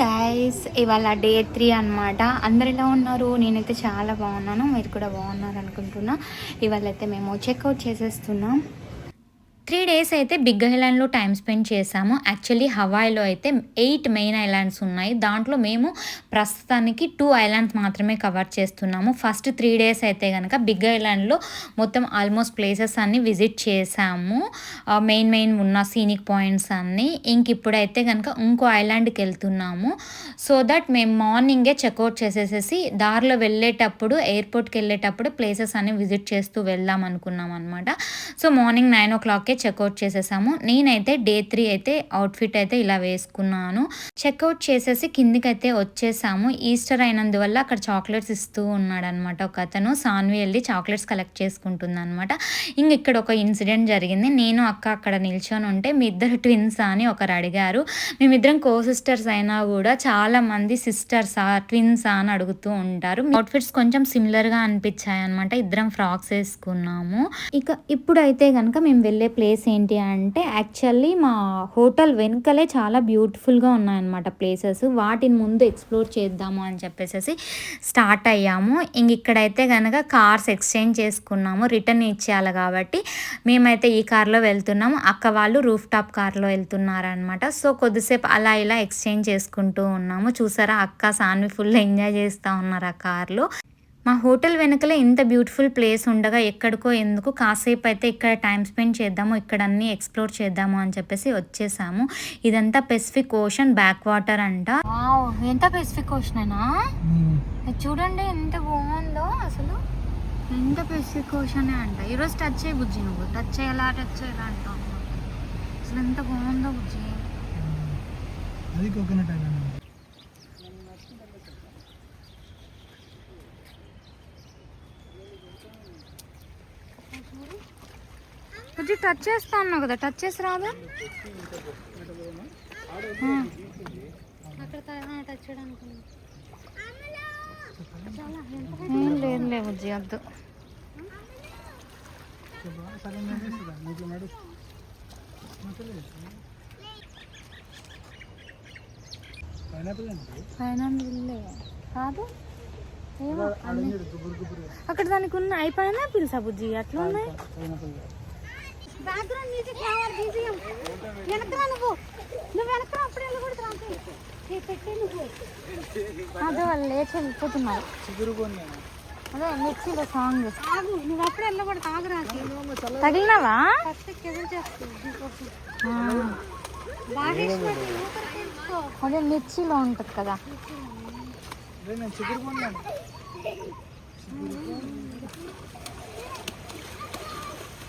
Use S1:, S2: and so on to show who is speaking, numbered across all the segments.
S1: Guys ఇవాళ day three అనమాట అందరు ఎలా ఉన్నారు? నేనైతే చాలా బాగున్నాను. మీరు కూడా బాగున్నారు అనుకుంటున్నా ఇవాళ అయితే మేము చెక్అవుట్ చేసేస్తున్నాం. డేస్ అయితే బిగ్ ఐలాండ్లో టైం స్పెండ్ చేసాము యాక్చువల్లీ హవాయిలో అయితే ఎయిట్ మెయిన్ ఐలాండ్స్ ఉన్నాయి. దాంట్లో మేము ప్రస్తుతానికి టూ ఐలాండ్స్ మాత్రమే కవర్ చేస్తున్నాము. ఫస్ట్ త్రీ డేస్ అయితే కనుక బిగ్ ఐలాండ్లో మొత్తం ఆల్మోస్ట్ ప్లేసెస్ అన్ని విజిట్ చేసాము మెయిన్ మెయిన్ ఉన్న సీనిక్ పాయింట్స్ అన్నీ. ఇంక ఇప్పుడైతే కనుక ఇంకో ఐలాండ్కి వెళ్తున్నాము. సో దట్ మేము మార్నింగే చెక్అవుట్ చేసేసేసి దారిలో వెళ్ళేటప్పుడు ఎయిర్పోర్ట్కి వెళ్ళేటప్పుడు ప్లేసెస్ అన్ని విజిట్ చేస్తూ వెళ్దాం అనుకున్నాం అనమాట సో మార్నింగ్ నైన్ ఓ క్లాక్కే చెక్అవుట్ చేసేసాము. నేనైతే డే త్రీ అయితే అవుట్ఫిట్ అయితే ఇలా వేసుకున్నాను. చెక్అవుట్ చేసేసి కిందికి అయితే వచ్చేసాము. ఈస్టర్ అయినందువల్ల అక్కడ చాక్లెట్స్ ఇస్తూ ఉన్నాడు అనమాట ఒక అతను సాన్వి వెళ్ళి చాక్లెట్స్ కలెక్ట్ చేసుకుంటుంది అనమాట ఇంక ఇక్కడ ఒక ఇన్సిడెంట్ జరిగింది. నేను అక్క అక్కడ నిల్చొని ఉంటే మీ ఇద్దరు ట్విన్స్ అని ఒకరు అడిగారు. మేమిద్దరం కో సిస్టర్స్ అయినా కూడా చాలా మంది సిస్టర్సా ట్విన్సా అని అడుగుతూ ఉంటారు. అవుట్ఫిట్స్ కొంచెం సిమిలర్గా అనిపించాయి అనమాట ఇద్దరం ఫ్రాక్స్ వేసుకున్నాము. ఇక ఇప్పుడైతే కనుక మేము వెళ్ళే ప్లేస్ ఏంటి అంటే యాక్చువల్లీ మా హోటల్ వెనుకలే చాలా బ్యూటిఫుల్గా ఉన్నాయన్నమాట ప్లేసెస్. వాటిని ముందు ఎక్స్ప్లోర్ చేద్దాము అని చెప్పేసి స్టార్ట్ అయ్యాము. ఇంక ఇక్కడైతే కనుక కార్స్ ఎక్స్చేంజ్ చేసుకున్నాము రిటర్న్ ఇచ్చేయాలి కాబట్టి. మేమైతే ఈ కార్లో వెళ్తున్నాము. అక్క వాళ్ళు రూఫ్ టాప్ కార్లో వెళ్తున్నారనమాట సో కొద్దిసేపు అలా ఇలా ఎక్స్చేంజ్ చేసుకుంటూ ఉన్నాము. చూసారా అక్క సాన్వి ఫుల్ ఎంజాయ్ చేస్తూ ఉన్నారు ఆ కార్లో. మా హోటల్ వెనకలే ఇంత బ్యూటిఫుల్ ప్లేస్ ఉండగా ఎక్కడికో ఎందుకు కాసేపు అయితే ఇక్కడ టైం స్పెండ్ చేద్దాము ఇక్కడ అన్ని ఎక్స్ప్లోర్ చేద్దాము అని చెప్పేసి వచ్చేసాము. ఇదంతా పెసిఫిక్ ఓషన్ బ్యాక్ వాటర్ అంట. ఎంత పెసిఫిక్ ఓషనేనా? ఇది చూడండి ఎంత బాగుందో అసలు. ఎంత పెసిఫిక్ ఓషనే అంట. ఈరోజు టచ్ చేయి బుజ్జి నువ్వు. టచ్ చేయాలా టచ్ చేయాలా అంటావు? అసలు ఎంత బాగుందో బుజ్జి.
S2: అది కోకోనట్ ఐలాండ్
S1: బుజ్జి టచ్ చేస్తా అన్నావు కదా టచ్ చేసి రాదా ఏం లేదు లేవు బుజ్జి వద్దు.
S2: పైనాపిల్
S1: కాదు? ఏమో అక్కడ దానికి ఉన్న అయిపోయినా పిలుసా బుజ్జి అట్లా ఉన్నాయి బ్యాక్గ్రౌండ్ మ్యూజిక్ కావాలి బీజిఎం వెనకరా నువ్వు. నువ్వు వెనకరా అప్పుడు వెళ్ళకూడదు పెట్టే నువ్వు. అదే వాళ్ళు లేచి వెళ్ళిపోతున్నారు అదే సాంగ్
S3: ఆగు నువ్వు అప్పుడే వెళ్ళకూడదు ఆగురా
S1: తగిలినావా?
S3: ఫస్ట్ చేస్తుంది బాగా.
S1: అదే మిర్చిలో ఉంటుంది కదా.
S2: అదే నేను చిగురు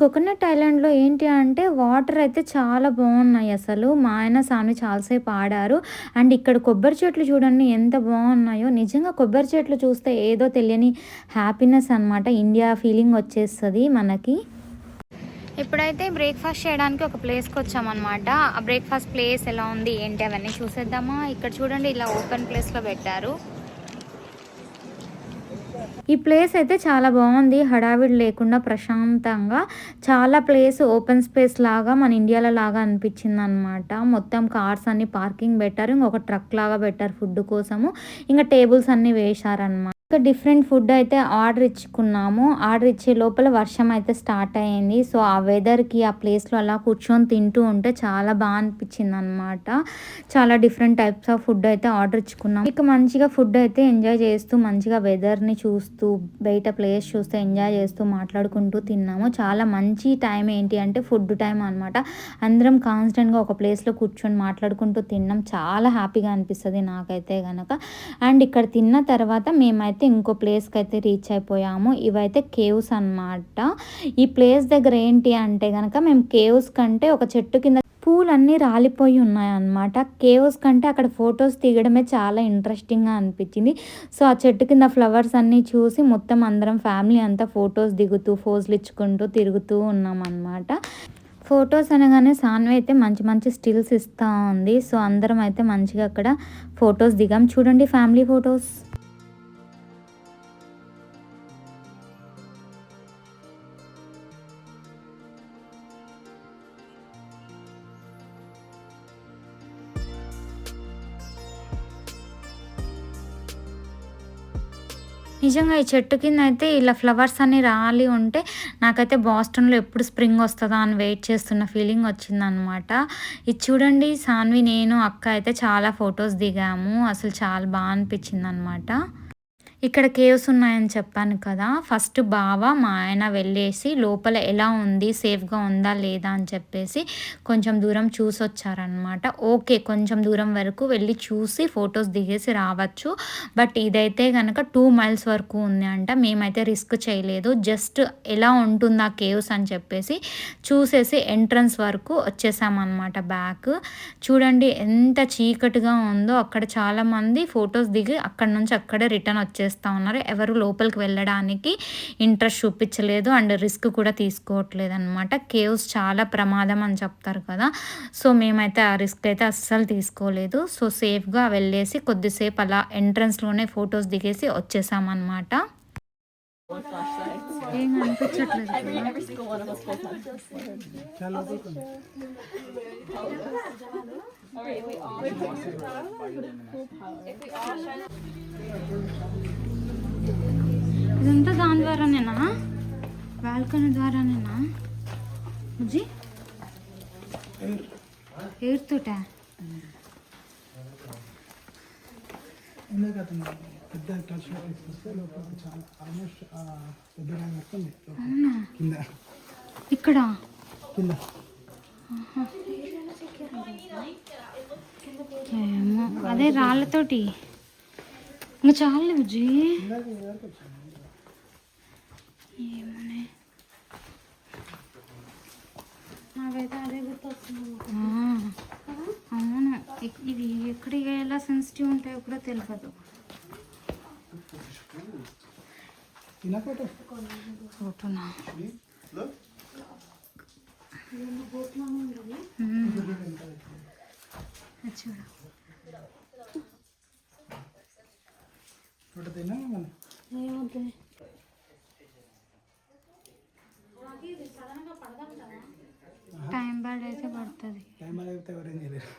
S1: కోకోనట్ ఐలాండ్లో ఏంటి అంటే వాటర్ అయితే చాలా బాగున్నాయి అసలు. మా ఆయన స్వామి చాలాసేపు ఆడారు. అండ్ ఇక్కడ కొబ్బరి చెట్లు చూడండి ఎంత బాగున్నాయో నిజంగా కొబ్బరి చెట్లు చూస్తే ఏదో తెలియని హ్యాపీనెస్ అనమాట ఇండియా ఫీలింగ్ వచ్చేస్తుంది మనకి. ఇప్పుడైతే బ్రేక్ఫాస్ట్ చేయడానికి ఒక ప్లేస్కి వచ్చామన్నమాట ఆ బ్రేక్ఫాస్ట్ ప్లేస్ ఎలా ఉంది ఏంటి అవన్నీ చూసేద్దామా? ఇక్కడ చూడండి ఇలా ఓపెన్ ప్లేస్లో పెట్టారు. ఈ ప్లేస్ అయితే చాలా బాగుంది. హడావిడి లేకుండా ప్రశాంతంగా చాలా ప్లేస్ ఓపెన్ స్పేస్ లాగా మన ఇండియాలో లాగా అనిపించింది అనమాట మొత్తం కార్స్ అన్ని పార్కింగ్ పెట్టారు. ఇంకొక ట్రక్ లాగా పెట్టారు ఫుడ్ కోసము. ఇంకా టేబుల్స్ అన్ని వేశారనమాట డిఫరెంట్ ఫుడ్ అయితే ఆర్డర్ ఇచ్చుకున్నాము. ఆర్డర్ ఇచ్చే లోపల వర్షం అయితే స్టార్ట్ అయ్యింది. సో ఆ వెదర్కి ఆ ప్లేస్లో అలా కూర్చొని తింటూ ఉంటే చాలా బాగా అనిపించింది అనమాట చాలా డిఫరెంట్ టైప్స్ ఆఫ్ ఫుడ్ అయితే ఆర్డర్ ఇచ్చుకున్నాం ఇక మంచిగా ఫుడ్ అయితే ఎంజాయ్ చేస్తూ మంచిగా వెదర్ని చూస్తూ బయట ప్లేస్ చూస్తూ ఎంజాయ్ చేస్తూ మాట్లాడుకుంటూ తిన్నాము. చాలా మంచి టైం ఏంటి అంటే ఫుడ్ టైం అనమాట అందరం కాన్స్టెంట్గా ఒక ప్లేస్లో కూర్చొని మాట్లాడుకుంటూ తిన్నాం. చాలా హ్యాపీగా అనిపిస్తుంది నాకైతే కనుక అండ్ ఇక్కడ తిన్న తర్వాత మేమైతే అయితే ఇంకో ప్లేస్కి అయితే రీచ్ అయిపోయాము. ఇవైతే కేవ్స్ అన్నమాట. ఈ ప్లేస్ దగ్గర ఏంటి అంటే కనుక మేము కేవ్స్ కంటే ఒక చెట్టు కింద పూలన్నీ రాలిపోయి ఉన్నాయన్నమాట. కేవ్స్ కంటే అక్కడ ఫొటోస్ దిగడమే చాలా ఇంట్రెస్టింగ్గా అనిపించింది. సో ఆ చెట్టు కింద ఫ్లవర్స్ అన్నీ చూసి మొత్తం అందరం ఫ్యామిలీ అంతా ఫొటోస్ దిగుతూ ఫోజులు ఇచ్చుకుంటూ తిరుగుతూ ఉన్నాం అన్నమాట ఫొటోస్ అనగానే సాన్వి అయితే మంచి మంచి స్టిల్స్ ఇస్తూ ఉంది. సో అందరం అయితే మంచిగా అక్కడ ఫొటోస్ దిగాం. చూడండి ఫ్యామిలీ ఫొటోస్. నిజంగా ఈ చెట్టు కింద అయితే ఇలా ఫ్లవర్స్ అన్ని రాలి ఉంటే నాకైతే బాస్టన్లో ఎప్పుడు స్ప్రింగ్ వస్తుందా అని వెయిట్ చేస్తున్న ఫీలింగ్ వచ్చిందనమాట. ఇది చూడండి సాన్వి నేను అక్క అయితే చాలా ఫొటోస్ దిగాము. అసలు చాలా బాగా అనిపించింది అనమాట ఇక్కడ కేవ్స్ ఉన్నాయని చెప్పాను కదా. ఫస్ట్ బావ మా ఆయన వెళ్ళేసి లోపల ఎలా ఉంది సేఫ్గా ఉందా లేదా అని చెప్పేసి కొంచెం దూరం చూసి వచ్చారనమాట ఓకే కొంచెం దూరం వరకు వెళ్ళి చూసి ఫొటోస్ దిగేసి రావచ్చు. బట్ ఇదైతే కనుక టూ మైల్స్ వరకు ఉంది అంట. మేమైతే రిస్క్ చేయలేదు. జస్ట్ ఎలా ఉంటుందా ఆ కేవ్స్ అని చెప్పేసి చూసేసి ఎంట్రన్స్ వరకు వచ్చేసామన్నమాట బ్యాక్. చూడండి ఎంత చీకటిగా ఉందో. అక్కడ చాలామంది ఫొటోస్ దిగి అక్కడ నుంచి అక్కడే రిటర్న్ వచ్చేసి వచ్చేస్తూ ఉన్నారు. ఎవరు లోపలికి వెళ్ళడానికి ఇంట్రెస్ట్ చూపించలేదు. అండ్ రిస్క్ కూడా తీసుకోవట్లేదు అనమాట కేవ్స్ చాలా ప్రమాదం అని చెప్తారు కదా. సో మేమైతే ఆ రిస్క్ అయితే అస్సలు తీసుకోలేదు. సో సేఫ్గా వెళ్ళేసి కొద్దిసేపు అలా ఎంట్రన్స్లోనే ఫొటోస్ దిగేసి వచ్చేసామన్నమాట. ఏం అనిపించట్లేదు
S2: చాలా లోపలికి ఉంది.
S1: ఇదంతా దాని ద్వారానేనా? బాల్కనీ ద్వారానేనా? బుజ్జి ఏడుతోట
S2: ఇందాక అతను పెద్ద టచ్ తీసుకొస్తే లోపలికి చాలా ఆల్మోస్ట్ పెద్ద ర్యాంక్ వస్తుంది
S1: అవునా?
S2: కింద.
S1: ఇక్కడ?
S2: కింద.
S1: ఏమో అదే రాళ్ళతోటి. ఇంకా చాలు బుజ్జి
S2: ఇందాక ఈ వరకు వచ్చింది
S1: ఏమోనే.
S3: నాకైతే అదే గుర్తొస్తుంది
S1: అవును. ఇవి ఎక్కడ ఎలా సెన్సిటివ్ ఉంటాయో కూడా తెలియదు ఫోటోనా? చూడ.
S3: ఏమవుతుంది
S1: టైం పడుతుంది.
S2: టైం అయితే ఎవరేం చేయలేరు.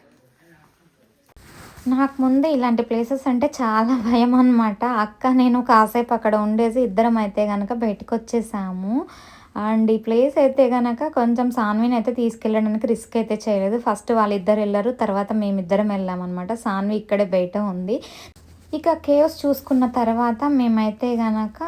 S1: నాకు ముందు ఇలాంటి ప్లేసెస్ అంటే చాలా భయం అనమాట అక్క నేను కాసేపు అక్కడ ఉండేసి ఇద్దరం అయితే కనుక బయటకు వచ్చేసాము అండ్ ఈ ప్లేస్ అయితే కనుక కొంచెం సాన్విని అయితే తీసుకెళ్ళడానికి రిస్క్ అయితే చేయలేదు. ఫస్ట్ వాళ్ళిద్దరు వెళ్ళారు తర్వాత మేమిద్దరం వెళ్ళామన్నమాట. సాన్వి ఇక్కడే బయట ఉంది. ఇక కేవ్స్ చూసుకున్న తర్వాత మేమైతే గనక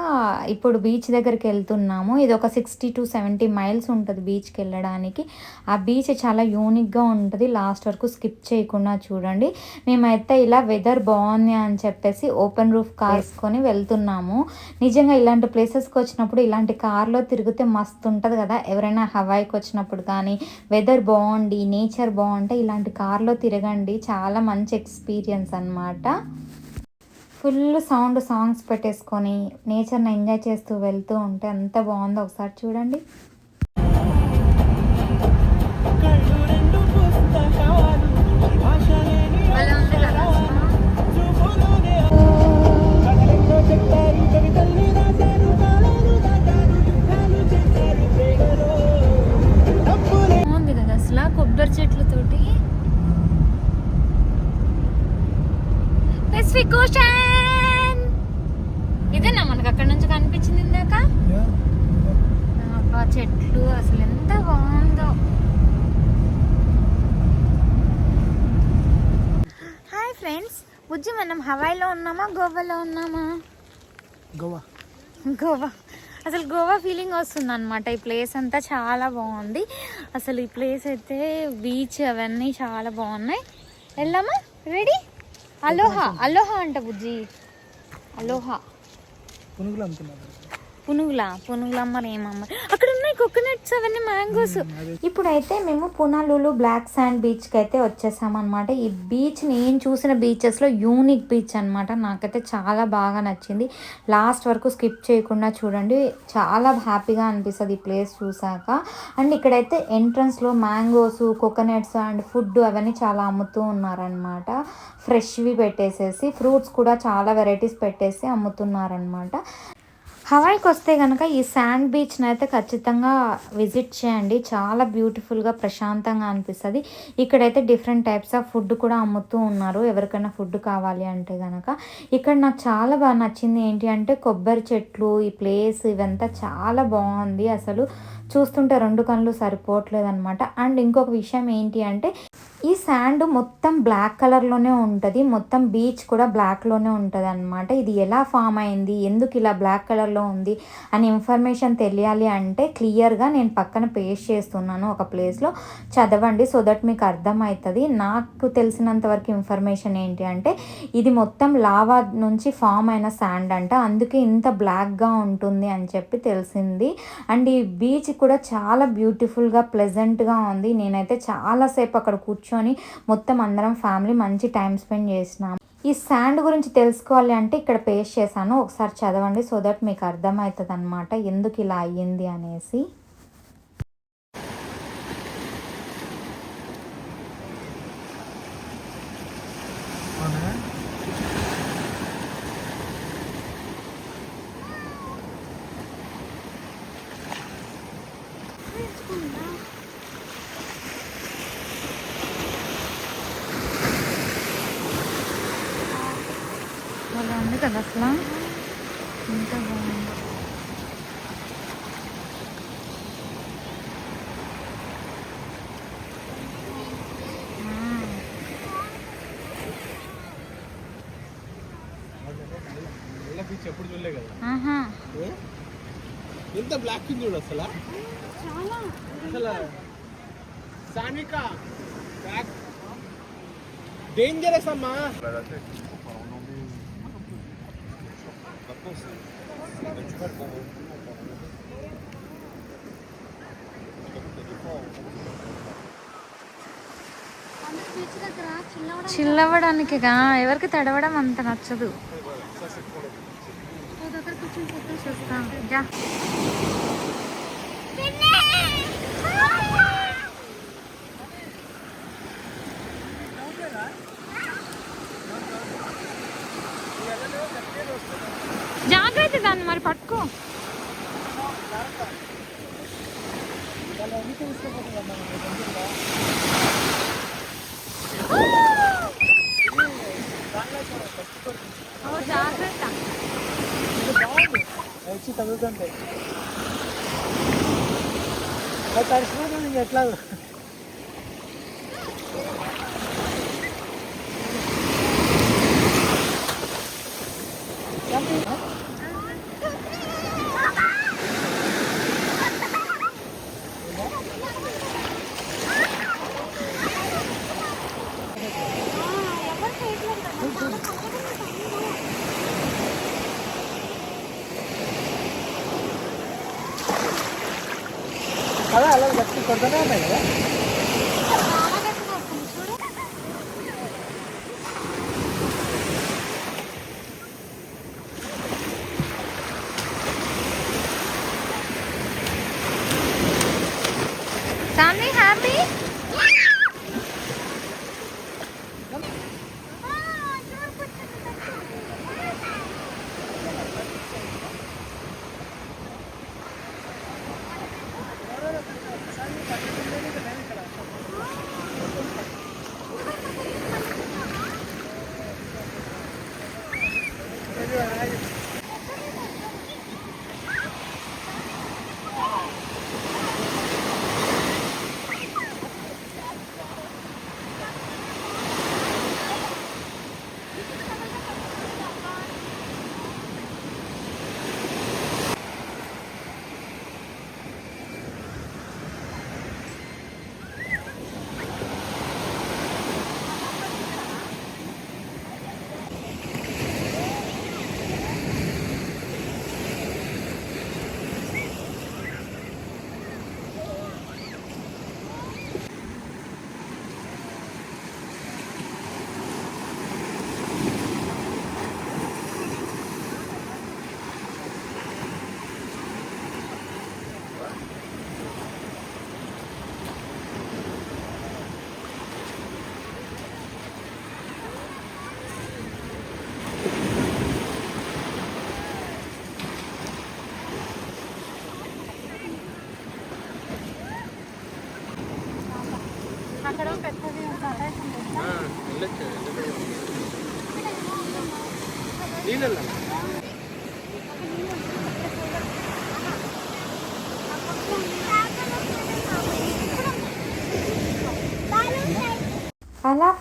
S1: ఇప్పుడు బీచ్ దగ్గరికి వెళ్తున్నాము. ఇది ఒక సిక్స్టీ టు సెవెంటీ మైల్స్ ఉంటుంది బీచ్కి వెళ్ళడానికి. ఆ బీచ్ చాలా యూనిక్గా ఉంటుంది. లాస్ట్ వరకు స్కిప్ చేయకుండా చూడండి. మేమైతే ఇలా వెదర్ బాగుంది అని చెప్పేసి ఓపెన్ రూఫ్ కార్ వేసుకొని వెళ్తున్నాము. నిజంగా ఇలాంటి ప్లేసెస్కి వచ్చినప్పుడు ఇలాంటి కార్లో తిరిగితే మస్తు ఉంటుంది కదా. ఎవరైనా హవాయికి వచ్చినప్పుడు కానీ వెదర్ బాగుండి నేచర్ బాగుంటే ఇలాంటి కార్లో తిరగండి. చాలా మంచి ఎక్స్పీరియన్స్ అన్నమాట. ఫుల్ సౌండ్ సాంగ్స్ పెట్టేసుకొని నేచర్ని ఎంజాయ్ చేస్తూ వెళ్తూ ఉంటే ఎంత బాగుందో ఒకసారి చూడండి. బాగుంది కదా అసలు కొబ్బరి చెట్లతోటి పెసిఫిక్ ఇదేనా మనకు అక్కడ నుంచి ఇందాక అబ్బా చెట్లు అసలు ఎంత బాగుందో. హాయ్ ఫ్రెండ్స్ బుజ్జి మనం హవాయిలో ఉన్నామా గోవాలో ఉన్నామా?
S2: గోవా.
S1: గోవా. అసలు గోవా ఫీలింగ్ వస్తుంది అనమాట ఈ ప్లేస్ అంతా చాలా బాగుంది. అసలు ఈ ప్లేస్ అయితే బీచ్ అవన్నీ చాలా బాగున్నాయి. వెళ్దామా? రెడీ అలోహా అలోహా అంట బుజ్జి. అలోహా
S2: పునుగులు అమ్ముతున్నారు.
S1: పునుగుల? పునుగుల అమ్మరు అక్కడ ఉన్నాయి కోకోనట్స్ అవన్నీ మ్యాంగోస్. ఇప్పుడైతే మేము పునాలులు బ్లాక్ శాండ్ బీచ్కి అయితే వచ్చేసామన్నమాట. ఈ బీచ్ నేను చూసిన బీచెస్లో యూనిక్ బీచ్ అనమాట నాకైతే చాలా బాగా నచ్చింది. లాస్ట్ వరకు స్కిప్ చేయకుండా చూడండి. చాలా హ్యాపీగా అనిపిస్తుంది ఈ ప్లేస్ చూసాక. అండ్ ఇక్కడైతే ఎంట్రన్స్లో మ్యాంగోస్ కోకోనట్స్ అండ్ ఫుడ్ అవన్నీ చాలా అమ్ముతూ ఉన్నారనమాట ఫ్రెష్వి పెట్టేసేసి ఫ్రూట్స్ కూడా చాలా వెరైటీస్ పెట్టేసి అమ్ముతున్నారనమాట హవాయికి వస్తే కనుక ఈ శాండ్ బీచ్ని అయితే ఖచ్చితంగా విజిట్ చేయండి. చాలా బ్యూటిఫుల్గా ప్రశాంతంగా అనిపిస్తుంది. ఇక్కడైతే డిఫరెంట్ టైప్స్ ఆఫ్ ఫుడ్ కూడా అమ్ముతూ ఉన్నారు. ఎవరికైనా ఫుడ్ కావాలి అంటే కనుక ఇక్కడ నాకు చాలా బాగా నచ్చింది ఏంటి అంటే కొబ్బరి చెట్లు ఈ ప్లేస్ ఇవంతా చాలా బాగుంది. అసలు చూస్తుంటే రెండు కళ్ళు సరిపోవట్లేదు అనమాట అండ్ ఇంకొక విషయం ఏంటి అంటే ఈ శాండ్ మొత్తం బ్లాక్ కలర్లోనే ఉంటుంది. మొత్తం బీచ్ కూడా బ్లాక్లోనే ఉంటుంది అనమాట ఇది ఎలా ఫామ్ అయింది? ఎందుకు ఇలా బ్లాక్ కలర్లో ఉంది? అని ఇన్ఫర్మేషన్ తెలియాలి అంటే క్లియర్గా నేను పక్కన పేస్ట్ చేస్తున్నాను ఒక ప్లేస్లో. చదవండి సో దట్ మీకు అర్థమవుతుంది. నాకు తెలిసినంత వరకు ఇన్ఫర్మేషన్ ఏంటి అంటే ఇది మొత్తం లావా నుంచి ఫామ్ అయిన శాండ్ అంట. అందుకే ఇంత బ్లాక్గా ఉంటుంది అని చెప్పి తెలిసింది. అండ్ ఈ బీచ్ కూడా చాలా బ్యూటిఫుల్గా ప్లెజెంట్గా ఉంది. నేనైతే చాలాసేపు అక్కడ కూర్చొని మొత్తం అందరం ఫ్యామిలీ మంచి టైం స్పెండ్ చేసినాం. ఈ శాండ్ గురించి తెలుసుకోవాలి అంటే ఇక్కడ పేస్ట్ చేశాను. ఒకసారి చదవండి సో దట్ మీకు అర్థమవుతుంది అనమాట ఎందుకు ఇలా అయ్యింది అనేసి
S2: అవునా
S3: నేర్చుకుందా
S1: అలా ఉంది కదా అసలు? ఎంత బాగుంది.
S2: ఎప్పుడు చూడలే కదా ఎంత బ్లాక్ చూడు అసలు అసలు డేంజరస్ అమ్మా.
S3: అంత బీచ్ దగ్గర చిన్నవడం
S1: చిల్లవడానికి ఎవరికి తడవడం అంత నచ్చదు. చూస్తా జా మరి పట్టుకో. జాగ్రత్త.
S2: వచ్చి ఎట్లా కదా అలా గట్టి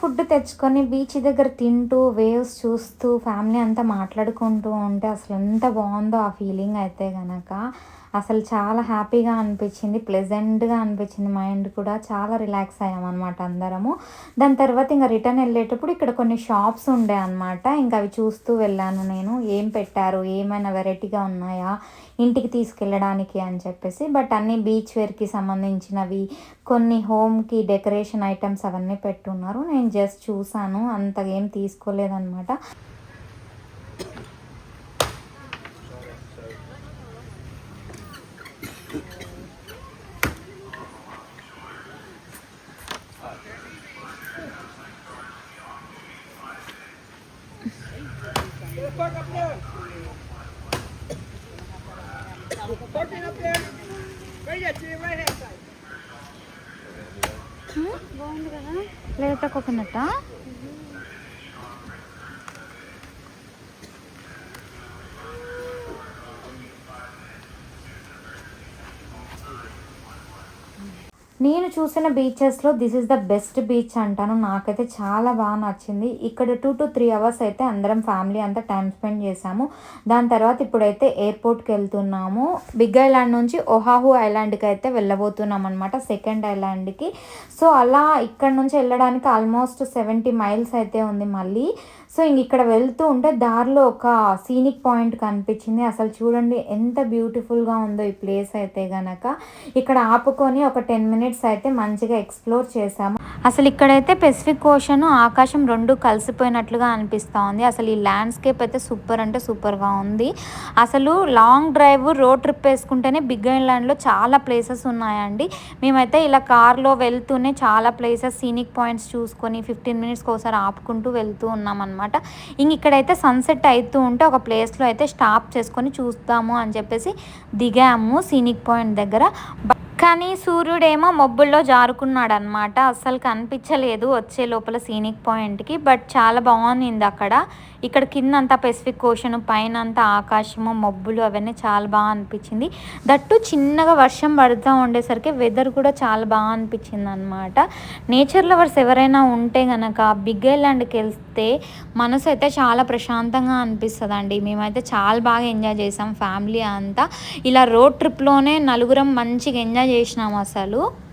S1: ఫుడ్ తెచ్చుకొని బీచ్ దగ్గర తింటూ వేవ్స్ చూస్తూ ఫ్యామిలీ అంతా మాట్లాడుకుంటూ ఉంటే అసలు ఎంత బాగుందో ఆ ఫీలింగ్ అయితే కనుక అసలు చాలా హ్యాపీగా అనిపించింది ప్లెజెంట్గా అనిపించింది మైండ్ కూడా. చాలా రిలాక్స్ అయ్యామన్నమాట అందరము. దాని తర్వాత ఇంకా రిటర్న్ వెళ్ళేటప్పుడు ఇక్కడ కొన్ని షాప్స్ ఉండే అనమాట ఇంకా అవి చూస్తూ వెళ్ళాను నేను. ఏం పెట్టారు? ఏమైనా వెరైటీగా ఉన్నాయా? ఇంటికి తీసుకెళ్ళడానికి అని చెప్పేసి. బట్ అన్నీ బీచ్ వేర్కి సంబంధించినవి కొన్ని హోమ్కి డెకరేషన్ ఐటమ్స్ అవన్నీ పెట్టున్నారు. నేను జస్ట్ చూసాను. అంతగా ఏం తీసుకోలేదన్నమాట.
S3: బాగుంది కదా?
S1: లేత కోకోనట్ నేను చూసిన బీచెస్లో this is the best beach అంటాను. నాకైతే చాలా బాగా నచ్చింది. ఇక్కడ టూ టు త్రీ అవర్స్ అయితే అందరం ఫ్యామిలీ అంతా టైం స్పెండ్ చేసాము దాని తర్వాత ఇప్పుడైతే ఎయిర్పోర్ట్కి వెళ్తున్నాము. బిగ్ ఐలాండ్ నుంచి ఒహాహు ఐలాండ్కి అయితే వెళ్ళబోతున్నాం అనమాట సెకండ్ ఐలాండ్కి సో అలా ఇక్కడ నుంచి వెళ్ళడానికి ఆల్మోస్ట్ సెవెంటీ మైల్స్ అయితే ఉంది మళ్ళీ. సో ఇంక ఇక్కడ వెళ్తూ ఉంటే దారిలో ఒక సీనిక్ పాయింట్ కనిపించింది. అసలు చూడండి ఎంత బ్యూటిఫుల్గా ఉందో ఈ ప్లేస్ అయితే గనక. ఇక్కడ ఆపుకొని ఒక టెన్ మినిట్స్ అయితే మంచిగా ఎక్స్ప్లోర్ చేసాము అసలు ఇక్కడైతే పెసిఫిక్ ఓషన్ ఆకాశం రెండు కలిసిపోయినట్లుగా అనిపిస్తోంది అసలు ఈ ల్యాండ్స్కేప్ అయితే సూపర్ అంటే సూపర్గా ఉంది. అసలు లాంగ్ డ్రైవ్ రోడ్ ట్రిప్ వేసుకుంటేనే బిగ్ ఐలాండ్లో చాలా ప్లేసెస్ ఉన్నాయండి. మేమైతే ఇలా కార్లో వెళ్తూనే చాలా ప్లేసెస్ సీనిక్ పాయింట్స్ చూసుకొని ఫిఫ్టీన్ మినిట్స్కి ఒకసారి ఆపుకుంటూ వెళ్తూ ఉన్నాం ఇంక ఇక్కడైతే సన్సెట్ అవుతూ ఉంటే ఒక ప్లేస్లో అయితే స్టాప్ చేసుకొని చూస్తాము అని చెప్పేసి దిగాము సీనిక్ పాయింట్ దగ్గర. కానీ సూర్యుడేమో మబ్బుల్లో జారుకున్నాడు అనమాట అస్సలు కనిపించలేదు వచ్చే లోపల సీనిక్ పాయింట్కి బట్ చాలా బాగుంది అక్కడ. ఇక్కడ కింద అంతా పెసిఫిక్ ఓషన్ పైన అంతా ఆకాశము మబ్బులు అవన్నీ చాలా బాగా అనిపించింది. దట్టు చిన్నగా వర్షం పడుతూ ఉండేసరికి వెదర్ కూడా చాలా బాగా అనిపించింది అనమాట నేచర్ లవర్స్ ఎవరైనా ఉంటే గనక బిగ్ ఐలాండ్కి వెళ్తే మనసు అయితే చాలా ప్రశాంతంగా అనిపిస్తుందండి. మేమైతే చాలా బాగా ఎంజాయ్ చేసాం ఫ్యామిలీ అంతా. ఇలా రోడ్ ట్రిప్లోనే నలుగురం మంచిగా ఎంజాయ్ చేసినాం అసలు.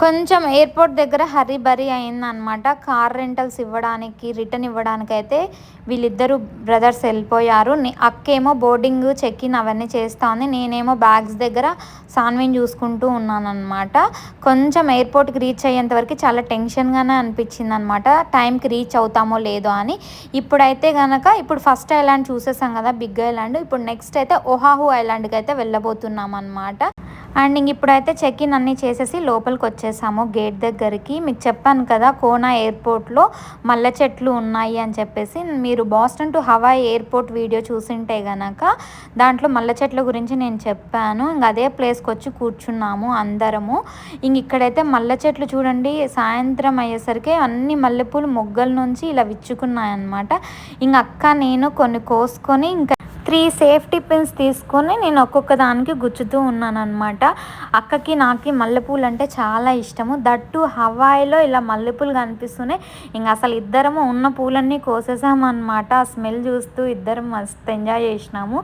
S1: కొంచెం ఎయిర్పోర్ట్ దగ్గర హరీ బరీ అయిందనమాట కార్ రెంటల్స్ ఇవ్వడానికి రిటర్న్ ఇవ్వడానికి అయితే వీళ్ళిద్దరు బ్రదర్స్ వెళ్ళిపోయారు. నే- అక్కేమో బోర్డింగ్ చెక్ ఇన్ అవన్నీ చేస్తా ఉంది. నేనేమో బ్యాగ్స్ దగ్గర సాన్విన్ చూసుకుంటూ ఉన్నానన్నమాట. కొంచెం ఎయిర్పోర్ట్కి రీచ్ అయ్యేంత వరకు చాలా టెన్షన్గానే అనిపించింది అనమాట టైంకి రీచ్ అవుతామో లేదో అని. ఇప్పుడైతే కనుక ఇప్పుడు ఫస్ట్ ఐలాండ్ చూసేసాం కదా బిగ్ ఐలాండ్. ఇప్పుడు నెక్స్ట్ అయితే ఒహాహు ఐలాండ్కి అయితే వెళ్ళబోతున్నాం అనమాట అండ్ ఇంక ఇప్పుడైతే చెక్ ఇన్ అన్నీ చేసేసి లోపలికి వచ్చేసాము గేట్ దగ్గరికి. మీకు చెప్పాను కదా కోనా ఎయిర్పోర్ట్లో మల్లె చెట్లు ఉన్నాయి అని చెప్పేసి. మీరు Boston to Hawaii airport video చూసింటే గనక దాంట్లో మల్లె చెట్ల గురించి నేను చెప్పాను. ఇంక అదే ప్లేస్కి వచ్చి కూర్చున్నాము అందరము. ఇంక ఇక్కడైతే మల్లె చెట్లు చూడండి సాయంత్రం అయ్యేసరికి అన్ని మల్లెపూలు మొగ్గల నుంచి ఇలా విచ్చుకున్నాయన్నమాట. ఇంక అక్క నేను కొన్ని కోసుకొని ఇంకా త్రీ సేఫ్టీ పిన్స్ తీసుకొని నేను ఒక్కొక్క దానికి గుచ్చుతూ ఉన్నాను అనమాట అక్కకి నాకు మల్లెపూలు అంటే చాలా ఇష్టము. దట్టు హవాయిలో ఇలా మల్లెపూలు కనిపిస్తున్నాయి ఇంకా అసలు ఇద్దరము ఉన్న పూలన్నీ కోసేసామన్నమాట. ఆ స్మెల్ చూస్తూ ఇద్దరం మస్తు ఎంజాయ్ చేసినాము.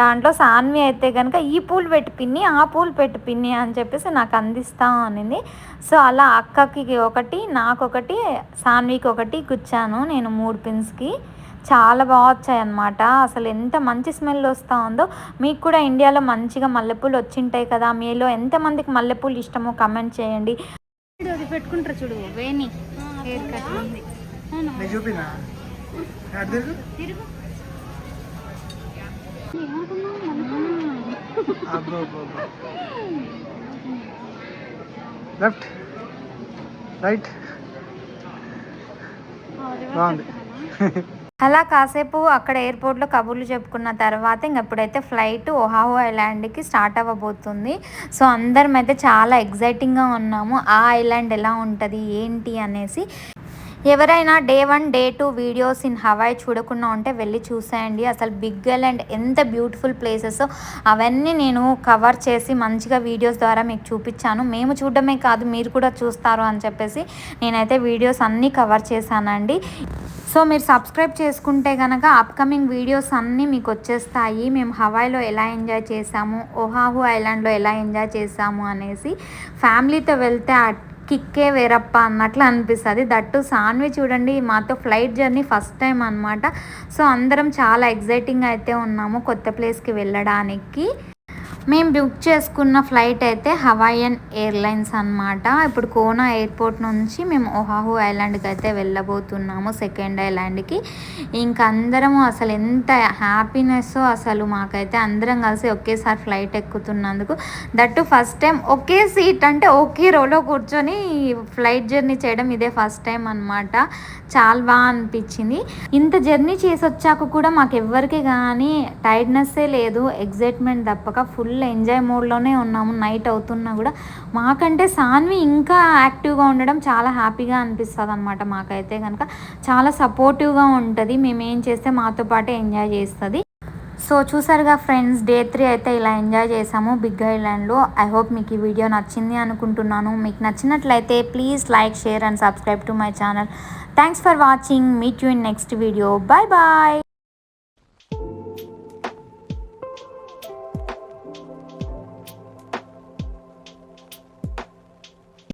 S1: దాంట్లో సాన్వి అయితే కనుక ఈ పూలు పెట్టి పిన్ని ఆ పూలు పెట్టి పిన్ని అని చెప్పేసి నాకు అందిస్తా అనింది. సో అలా అక్కకి ఒకటి నాకొకటి సాన్వికి ఒకటి గుచ్చాను నేను మూడు పిన్స్కి. చాలా బాగా వచ్చాయి అన్నమాట అసలు ఎంత మంచి స్మెల్ వస్తూ ఉందో మీకు కూడా ఇండియాలో మంచిగా మల్లెపూలు వచ్చింటాయి కదా మీలో ఎంతమందికి మల్లెపూలు ఇష్టమో కమెంట్ చేయండి.
S3: అది పెట్టుకుంటారు చూడు Veni hair cut
S2: left. Right. బాగుంది.
S1: అలా కాసేపు అక్కడ ఎయిర్పోర్ట్లో కబుర్లు చెప్పుకున్న తర్వాత ఇంకప్పుడైతే ఫ్లైట్ ఒహాహో ఐలాండ్కి స్టార్ట్ అవ్వబోతుంది. సో అందరం అయితే చాలా ఎగ్జైటింగ్గా ఉన్నాము. ఆ ఐలాండ్ ఎలా ఉంటుంది? ఏంటి? అనేసి ఎవరైనా day one day two videos in Hawaii చూడకుండా ఉంటే వెళ్ళి చూసేయండి. అసలు బిగ్ ఐలాండ్ ఎంత బ్యూటిఫుల్ ప్లేసెస్. అవన్నీ నేను కవర్ చేసి మంచిగా వీడియోస్ ద్వారా మీకు చూపించాను. మేము చూడడమే కాదు మీరు కూడా చూస్తారు అని చెప్పేసి నేనైతే వీడియోస్ అన్నీ కవర్ చేశానండి. సో మీరు సబ్స్క్రైబ్ చేసుకుంటే కనుక అప్కమింగ్ వీడియోస్ అన్నీ మీకు వచ్చేస్తాయి. మేము హవాయిలో ఎలా ఎంజాయ్ చేసాము ఓహాహు ఐలాండ్లో ఎలా ఎంజాయ్ చేసాము అనేసి ఫ్యామిలీతో వెళ్తే కిక్కే వేరప్ప అన్నట్లు అనిపిస్తుంది. దట్టు సాన్వి చూడండి మాతో ఫ్లైట్ జర్నీ ఫస్ట్ టైం అనమాట సో అందరం చాలా ఎగ్జైటింగ్ అయితే ఉన్నాము కొత్త ప్లేస్కి వెళ్ళడానికి. మేము బుక్ చేసుకున్న ఫ్లైట్ అయితే హవాయన్ ఎయిర్లైన్స్ అన్నమాట. ఇప్పుడు కోనా ఎయిర్పోర్ట్ నుంచి మేము ఒహాహు ఐలాండ్కి అయితే వెళ్ళబోతున్నాము సెకండ్ ఐలాండ్కి. ఇంక అందరము అసలు ఎంత హ్యాపీనెస్ అసలు మాకైతే అందరం కలిసి ఒకేసారి ఫ్లైట్ ఎక్కుతున్నందుకు దట్టు ఫస్ట్ టైం ఒకే సీట్ అంటే ఒకే రోలో కూర్చొని ఫ్లైట్ జర్నీ చేయడం ఇదే ఫస్ట్ టైం అనమాట చాలా బాగా అనిపించింది. ఇంత జర్నీ చేసి వచ్చాక కూడా మాకు ఎవ్వరికి కానీ టైర్డ్నెస్సే లేదు ఎగ్జైట్మెంట్ తప్పక ఫుల్ ఫుల్ ఎంజాయ్ మోడ్లోనే ఉన్నాము నైట్ అవుతున్నా కూడా. మాకంటే సాన్వి ఇంకా యాక్టివ్గా ఉండడం చాలా హ్యాపీగా అనిపిస్తుంది అనమాట మాకైతే కనుక చాలా సపోర్టివ్గా ఉంటుంది మేము ఏం చేస్తే మాతో పాటే ఎంజాయ్ చేస్తుంది. సో చూసారుగా ఫ్రెండ్స్ డే త్రీ అయితే ఇలా ఎంజాయ్ చేసాము బిగ్ ఐలాండ్లో. ఐ హోప్ మీకు ఈ వీడియో నచ్చింది అనుకుంటున్నాను. మీకు నచ్చినట్లయితే please like share and subscribe to my channel. Thanks for watching. Meet you in next video. Bye bye.